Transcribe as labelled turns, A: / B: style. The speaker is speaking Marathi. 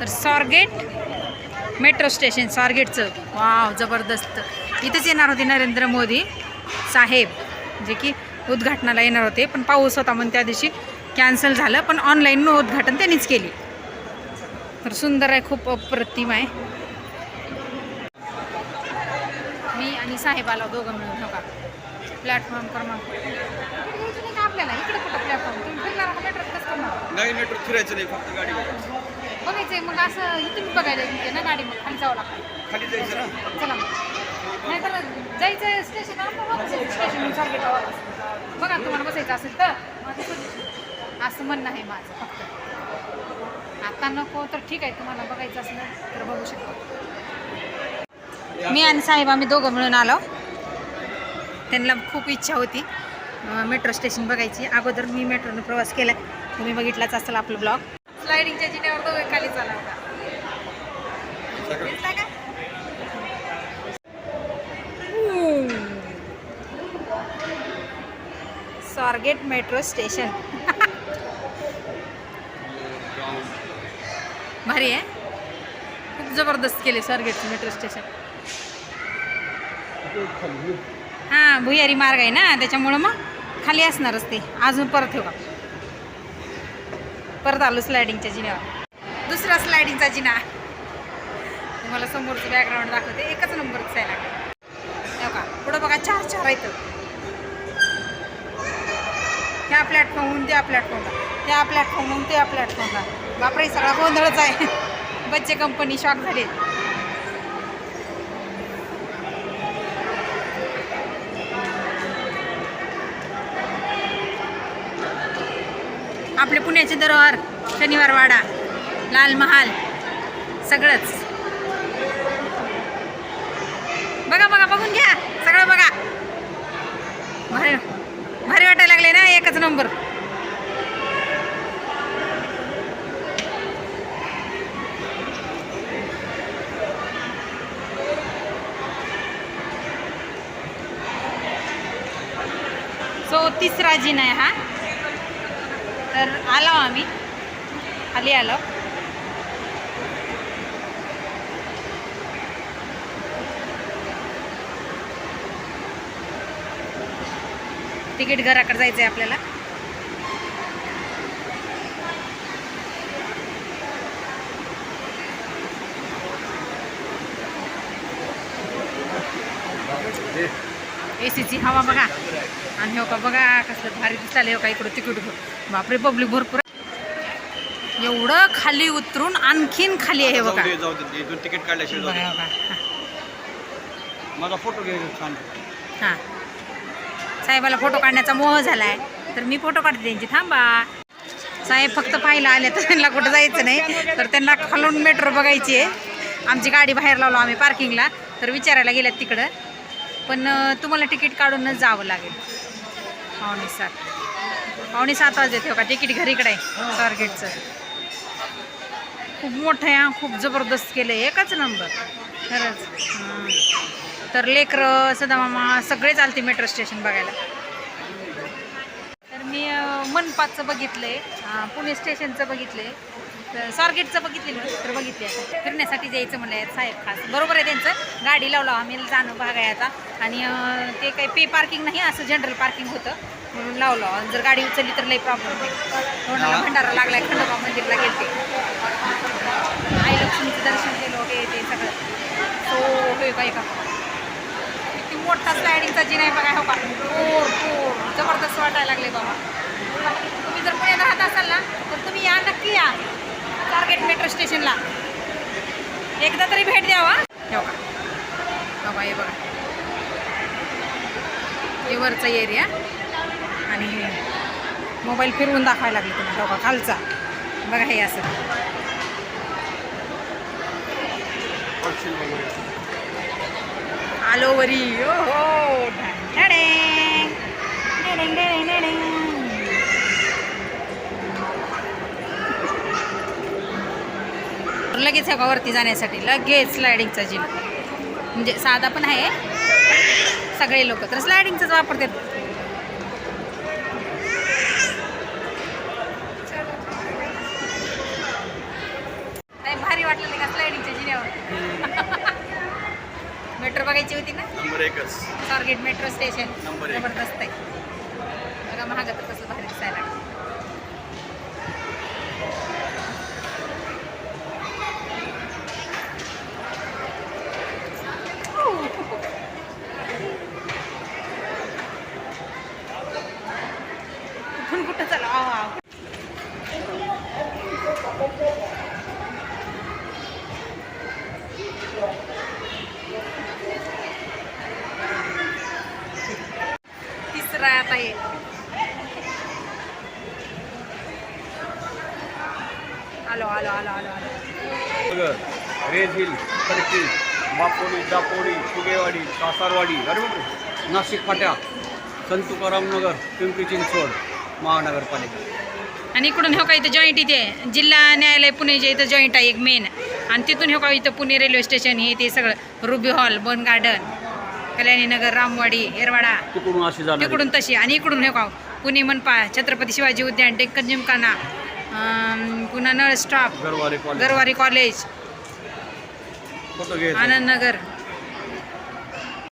A: तर स्वारगेट मेट्रो स्टेशन स्वारगेटचं वाव जबरदस्त. इथंच येणार होते नरेंद्र मोदी साहेब जे की उद्घाटनाला येणार होते. पण पाऊस होता म्हणून त्या दिवशी कॅन्सल झालं पण ऑनलाईन उद्घाटन त्यांनीच केली. तर सुंदर आहे खूप अप्रतिम आहे. मी आणि साहेब दोघं मिळून हो नका प्लॅटफॉर्म क्रमांक. आपल्याला इकडे कुठं प्लॅटफॉर्म तुम्ही फिरणार का मेट्रो
B: नाही मेट्रो फिरायचं नाही फक्त गाडी
A: बघायचंय मग असं इथून बघायला येते ना गाडी मग खाली जावं लागतं.
B: खाली जायचं ना?
A: चला मग. नाहीतर जायचं स्टेशनवर मग बसायचं स्टेशन स्वारगेटला वापस बघा तुम्हाला बसायचं असेल तर. असं म्हणणं आहे माझं फक्त. आता नको तर ठीक आहे तुम्हाला बघायचं असलं तर बघू शकता. मी आणि साहेब आम्ही दोघं मिळून आलो. त्यांना खूप इच्छा होती मेट्रो स्टेशन बघायची. अगोदर मी मेट्रोने प्रवास केला. तुम्ही बघितलाच असेल आपलं ब्लॉग स्लायडिंगच्या जिन्यावर दोघे खाली चाला होता दिसला का? Swargate metro station. भारी आहे. खूप जबरदस्त केले स्वारगेट मेट्रो स्टेशन. हां भुयारी मार्ग आहे ना त्याच्यामुळं मग खाली असणारच ते. अजून परत ठेवा. परत आलो स्लायडिंगच्या जिन्यावर. दुसरा स्लायडिंगचा जिना. तुम्हाला समोरचं बॅकग्राऊंड दाखवते. एकच नंबरच आहे. लागला का पुढं बघा चार चार आहेत. ह्या प्लॅटफॉर्महून त्या प्लॅटफॉर्मला त्या प्लॅटफॉर्महून त्या प्लॅटफॉर्मला बापरे सगळा गोंधळच आहे. बच्चे कंपनी शॉक झाले. आपले पुण्याचे दरबार शनिवार वाडा लाल महाल सगळंच. बघा बघा बघून घ्या सगळं बघा. भारी भारी वाटायला लागले ना एकच नंबर. सो तिसरा जिन आहे हा. तर आलो आम्ही. खाली आलो. तिकीट घराकडे जायचं आहे आपल्याला ए सीची हवा बघा. आणि हो का बघा कसलं भारी दिसताले हो का इकडं तिकीट बापरे पब्लिक भरपूर. एवढं खाली उतरून आणखीन खाली आहे बघा.
B: तिकीट काढल्याशिवाय माझा फोटो छान.
A: हां. साहेबाला फोटो काढण्याचा मोह झालाय. तर मी फोटो काढते त्यांची. थांबा. साहेब फक्त पाहायला आले तर त्यांना कुठं जायचं नाही. तर त्यांना खालून मेट्रो बघायची आहे. आमची गाडी बाहेर लावलो आम्ही पार्किंगला तर विचारायला गेल्यात तिकडं. पण तुम्हाला तिकीट काढूनच जावं लागेल. पावणे सात. पावणे सात वाजता येते का तिकीट घरीकडे आहे स्वारगेटचं खूप मोठं आहे हां, खूप जबरदस्त केलं आहे एकाच नंबर खरंच. हां. तर लेकरं सदामामा सगळे आलते मेट्रो स्टेशन बघायला. तर मी मनपाचं मनपातचं आहे अं, पुणे स्टेशनचं बघितलं आहे तर स्वारगेटचं बघितलेलं तर बघितले आता. फिरण्यासाठी जायचं म्हणलं साहेब खास. बरोबर आहे त्यांचं. गाडी लावलं आम्ही जाणं भाग आहे आता. आणि ते काही पे पार्किंग नाही असं जनरल पार्किंग होतं. म्हणून लावलं. जर गाडी उचलली तर लई प्रॉब्लेम होईल भंडारा लागलाय खंडोबा मंदिरला गेलते. आई लक्ष्मीचं दर्शन केलं होते ते सगळं. सो होय काय का किती मोठा स्लायडिंगचा जिना आहे बघा हो का? पोर पोर. जबरदस्त वाटायला लागले बाबा. तुम्ही जर पुण्यात राहत असाल ना तर तुम्ही या नक्की या. स्वारगेट मेट्रो स्टेशनला एकदा तरी भेट द्यावा. हो बाबा हे बघा. हे वरचा एरिया आणि हे मोबाईल फिरवून दाखवायला लागले तुम्हाला बघा खालचा. बघा हे असं. आलो वरी. ओ हो लगेच हे वरती जाण्यासाठी लगेच स्लायडिंगचा जिम म्हणजे साधा पण आहे सगळे लोक तर स्लायडिंगचाच वापरतात. भारी
B: वाटलं
A: का स्लायडिंगच्या जिन्यावर? मेट्रो बघायची होती ना?
B: नंबर एकच.
A: स्वारगेट मेट्रो स्टेशन जबरदस्त आहे. बघा महागात कसं भारी दिसायला. तिसरा आता ये आलो आलो आलो आलो. आलो
B: रेज हिल खडकी बापोडी दापोडी फुगेवाडी कासारवाडी अरे बापरे. नाशिक फाट्या संत तुकाराम नगर पिंपरी चिंचवड महानगरपालिका.
A: आणि इकडून हो का इथं जॉईंट इथे जिल्हा न्यायालय पुणेच्या इथं जॉईंट आहे एक मेन आणि तिथून हो का इथं पुणे रेल्वे स्टेशन हे ते सगळं Ruby Hall Bund Garden Kalyani Nagar Ramwadi Yerwada
B: तिकडून अशी जाणार.
A: तिकडून तशी. आणि इकडून हे का पुणे मनपा छत्रपती शिवाजी उद्यान डेक्कन जिमखाना. अं, पुन्हा Nal Stop
B: Garware College
A: Garware College
B: घ्यायचा
A: आनंद नगर.